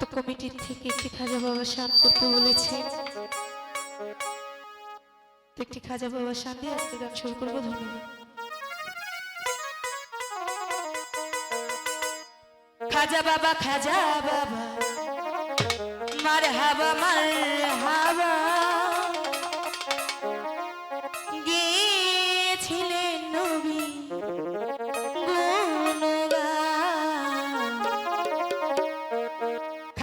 তো কমিটির থেকে একটি খাজা বাবা শান করতে বলেছে। একটি খাজা বাবা শান দিয়ে আজকে গান শুরু করব, ধন্যবাদ। খাজা বাবা খাজা বাবা মার হাবা মার হাবা